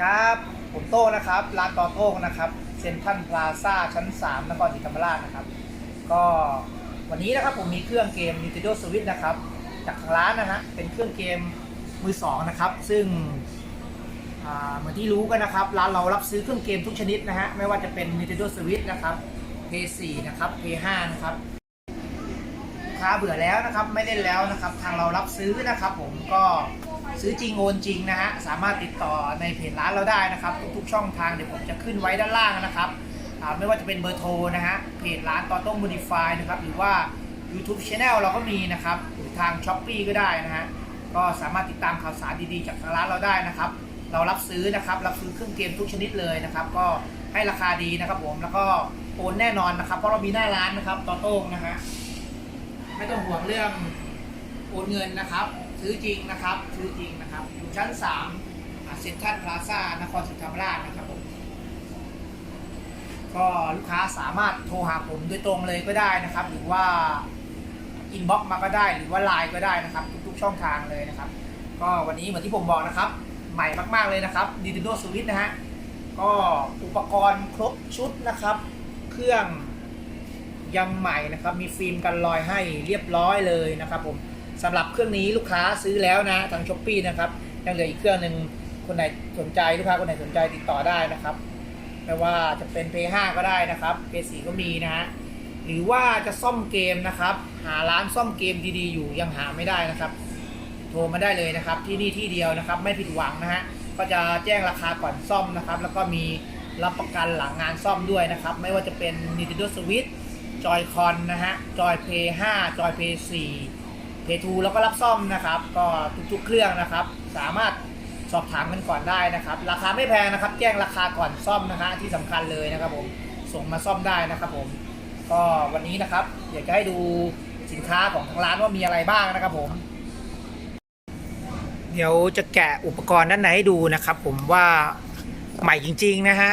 ครับ ผมโต้งนะครับ ร้านตอโต้งนะครับ เซ็นทรัลพลาซ่าชั้น 3นครศรีธรรมราชนะครับ ก็วันนี้นะครับผมมีเครื่องเกม Nintendo Switch นะครับ จากทางร้านนะฮะ เป็นเครื่องเกมมือสองนะครับ ซึ่งเหมือนที่รู้กันนะครับ ร้านเรารับซื้อเครื่องเกมทุกชนิดนะฮะ ไม่ว่าจะเป็น Nintendo Switch นะครับ P4 นะครับ P5 นะครับค้าเบื่อแล้วนะครับ ไม่เล่นแล้วนะครับ ทางเรารับซื้อนะครับ ผมก็ ซื้อจริงโอนจริงนะฮะสามารถติดต่อในเพจร้านเราได้นะครับ ทุกๆช่องทางเดี๋ยวผมจะขึ้นไว้ด้านล่างนะครับไม่ว่าจะเป็นเบอร์โทรนะฮะเพจร้านต่อต้ง modify นะครับหรือว่า YouTube Channel เราก็มีนะครับหรือทาง s h อ p e e ก็ได้นะฮะก็สามารถติดตามข่าวสารดีๆ จากทางร้านเราได้นะครับ เรารับซื้อนะครับรับซื้อเครื่องเกมทุกชนิดเลยนะครับ ก็ให้ราคาดีนะครับผมแล้วก็โอนแน่นอนนะครับ เพราะเรามีหน้าร้านนะครับตอโต้งนะฮะไม่ต้องห่วงเรื่องโอนเงินนะครับ ซื้อจริงนะครับ ซื้อจริงนะครับ อยู่ชั้น3เซ็นทรัลพลาซ่านครศรีธรรมราชนะครับผมก็ลูกค้าสามารถโทรหาผมโดยตรงเลยก็ได้นะครับ หรือว่าอินบ็อกมาก็ได้หรือว่าไลน์ก็ได้นะครับ ทุกๆช่องทางเลยนะครับ ก็วันนี้เหมือนที่ผมบอกนะครับ ใหม่มากๆเลยนะครับ Nintendo Switch นะฮะก็อุปกรณ์ครบชุดนะครับ เครื่องยังใหม่นะครับ มีฟิล์มกันรอยให้เรียบร้อยเลยนะครับผม สำหรับเครื่องนี้ลูกค้าซื้อแล้วนะทางช้อปปีนะครับยังเหลืออีกเครื่องหนึ่งคนไหนสนใจลูกค้าคนไหนสนใจติดต่อได้นะครับไม่ว่าจะเป็น P5 ก็ได้นะครับ P4 ก็มีนะฮะหรือว่าจะซ่อมเกมนะครับ หาร้านซ่อมเกมดีๆ อยู่ยังหาไม่ได้นะครับ โทรมาได้เลยนะครับ ที่นี่ที่เดียวนะครับ ไม่ผิดหวังนะฮะก็จะแจ้งราคาก่อนซ่อมนะครับ แล้วก็มีรับประกันหลังงานซ่อมด้วยนะครับ ไม่ว่าจะเป็น Nintendo Switch จอยคอนนะฮะจอยเพย์5จอยเพย์4 เพย์2แล้วก็รับซ่อมนะครับ ก็ทุกๆเครื่องนะครับ สามารถสอบถามกันก่อนได้นะครับ ราคาไม่แพงนะครับ แจ้งราคาก่อนซ่อมนะฮะที่สำคัญเลยนะครับผมส่งมาซ่อมได้นะครับผมก็วันนี้นะครับอยากจะให้ดูสินค้าของทางร้านว่ามีอะไรบ้างนะครับผม เดี๋ยวจะแกะอุปกรณ์ด้านในให้ดูนะครับ ผมว่าใหม่จริง ๆ นะฮะ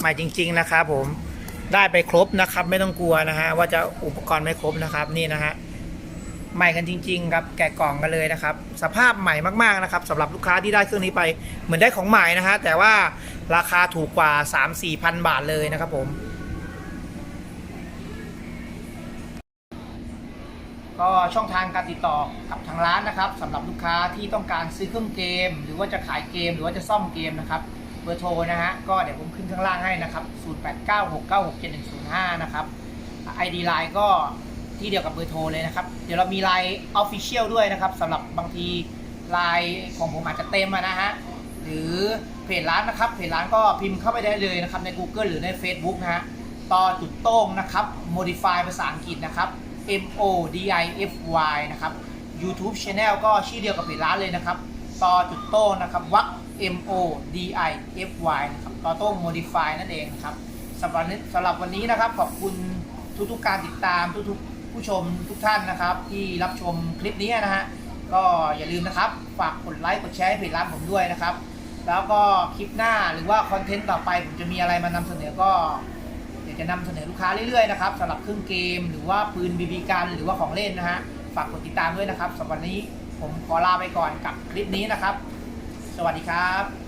ใหม่จริง ๆ นะครับผมได้ไปครบนะครับ ไม่ต้องกลัวนะฮะว่าจะอุปกรณ์ไม่ครบนะครับนี่นะฮะ ใหม่กันจริง ๆ ครับแกะกล่องกันเลยนะครับ สภาพใหม่มากๆนะครับสำหรับลูกค้าที่ได้เครื่องนี้ไปเหมือนได้ของใหม่นะฮะแต่ว่าราคาถูกกว่า 3-4พันบาทเลยนะครับผม ก็ช่องทางการติดต่อกับทางร้านนะครับสำหรับลูกค้าที่ต้องการซื้อเครื่องเกม หรือว่าจะขายเกมหรือว่าจะซ่อมเกมนะครับเบอร์โทรนะฮะก็เดี๋ยวผมขึ้นข้างล่างให้นะครับ 0896967105 นะครับ ID Line ก็ ที่เดียวกับเบอร์โทรเลยนะครับ เดี๋ยวเรามี Line Official ด้วยนะครับสำหรับบางที Line ของผมอาจจะเต็มอะนะฮะหรือเพจร้านนะครับเพจร้านก็พิมพ์เข้าไปได้เลยนะครับใน Google หรือใน Facebook นะฮะต่อจุดโต้งนะครับ modify ภาษาอังกฤษนะครับ M O D I F Y นะครับ YouTube Channel ก็ชื่อเดียวกับเพจร้านเลยนะครับต่อจุดโต้งนะครับวัก M O D I F Y นะครับต่อโต้ง Modify นั่นเองครับสำหรับสำหรับวันนี้นะครับขอบคุณทุกๆการติดตามทุกๆ ผู้ชมทุกท่านนะครับ ที่รับชมคลิปนี้นะฮะก็อย่าลืมนะครับ ฝากกดไลค์กดแชร์ให้เพจร้านผมด้วยนะครับ แล้วก็คลิปหน้าหรือว่าคอนเทนต์ต่อไปผมจะมีอะไรมานำเสนอก็เดี๋ยวจะนำเสนอลูกค้าเรื่อยๆนะครับสำหรับเครื่องเกม หรือว่าปืนบีบีกันหรือว่าของเล่นนะฮะฝากกดติดตามด้วยนะครับสำหรับวันนี้ผมขอลาไปก่อนกับคลิปนี้นะครับ สวัสดีครับ